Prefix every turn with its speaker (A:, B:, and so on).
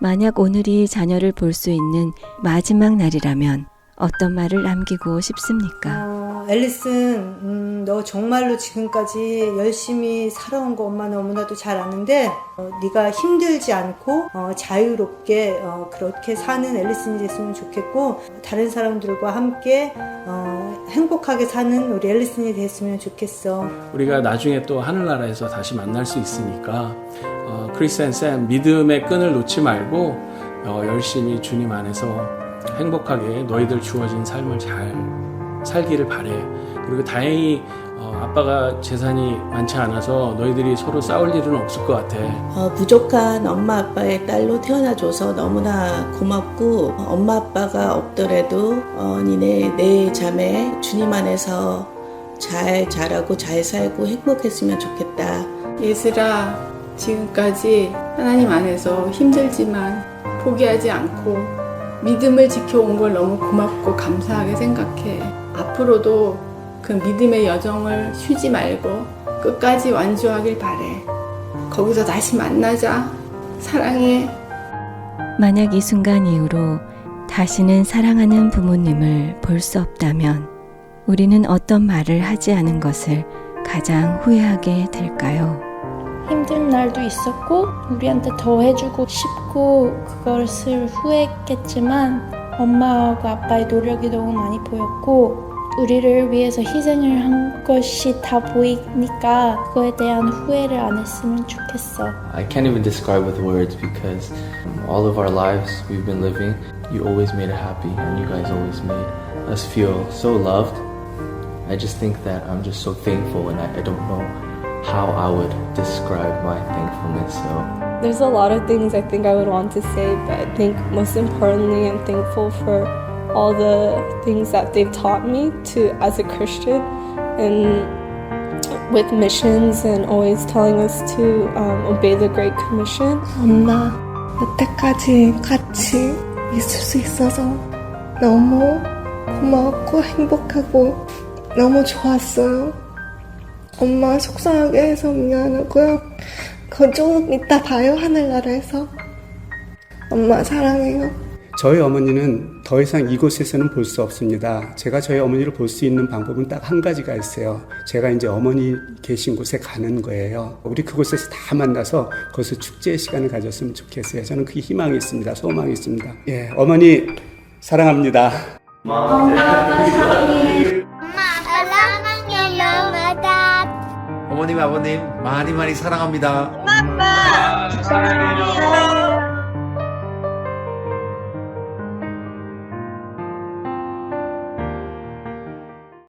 A: 만약 오늘이 자녀를 볼 수 있는 마지막 날이라면 어떤 말을 남기고 싶습니까?
B: 어, 앨리슨, 음, 너 정말로 지금까지 열심히 살아온 거 엄마 너무나도 잘 아는데 어, 네가 힘들지 않고 어, 자유롭게 어, 그렇게 사는 앨리슨이 됐으면 좋겠고 다른 사람들과 함께 어, 행복하게 사는 우리 앨리슨이 됐으면 좋겠어.
C: 우리가 나중에 또 하늘나라에서 다시 만날 수 있으니까 어, 크리스 앤쌤 믿음의 끈을 놓지 말고 어, 열심히 주님 안에서 행복하게 너희들 주어진 삶을 잘 살기를 바래. 그리고 다행히 어, 아빠가 재산이 많지 않아서 너희들이 서로 싸울 일은 없을 것 같아.
D: 어, 부족한 엄마 아빠의 딸로 태어나줘서 너무나 고맙고 엄마 아빠가 없더라도 어, 니네 내 자매 주님 안에서 잘 자라고 잘 살고 행복했으면 좋겠다.
E: 예슬아, 지금까지 하나님 안에서 힘들지만 포기하지 않고 믿음을 지켜온 걸 너무 고맙고 감사하게 생각해. 앞으로도 그 믿음의 여정을 쉬지 말고 끝까지 완주하길 바래. 거기서 다시 만나자. 사랑해.
A: 만약 이 순간 이후로 다시는 사랑하는 부모님을 볼 수 없다면 우리는 어떤 말을 하지 않은 것을 가장 후회하게 될까요?
F: 힘든 날도 있었고 우리한테 더 해주고 싶고 그것을 후회했겠지만 엄마하고 아빠의 노력이 너무 많이 보였고 우리를 위해서 희생을 한 것이 다 보이니까 그거에 대한 후회를 안 했으면 좋겠어.
G: I can't even describe with words because all of our lives we've been living, you always made it happy and you guys always made us feel so loved. I just think that I'm just so thankful and I, I don't know how I would describe my thankfulness. So
H: There's a lot of things I think I would want to say, but I think most importantly, I'm thankful for all the things that they've taught me to as a Christian and with missions and always telling us to um, obey the Great Commission.
I: 엄마, 여태까지 같이 있을 수 있어서 너무 고마웠고 행복하고 너무 좋았어요. 엄마 속상하게 해서 미안하고요. 그좀 이따 봐요, 하늘나라에서. 엄마 사랑해요.
J: 저희 어머니는 더 이상 이곳에서는 볼 수 없습니다. 제가 저희 어머니를 볼 수 있는 방법은 딱 한 가지가 있어요. 제가 이제 어머니 계신 곳에 가는 거예요. 우리 그곳에서 다 만나서 거기서 축제의 시간을 가졌으면 좋겠어요. 저는 그 희망이 있습니다. 소망이 있습니다. 예, 어머니 사랑합니다.
K: 어머님 아버님 많이 많이 사랑합니다.
L: 사랑해요.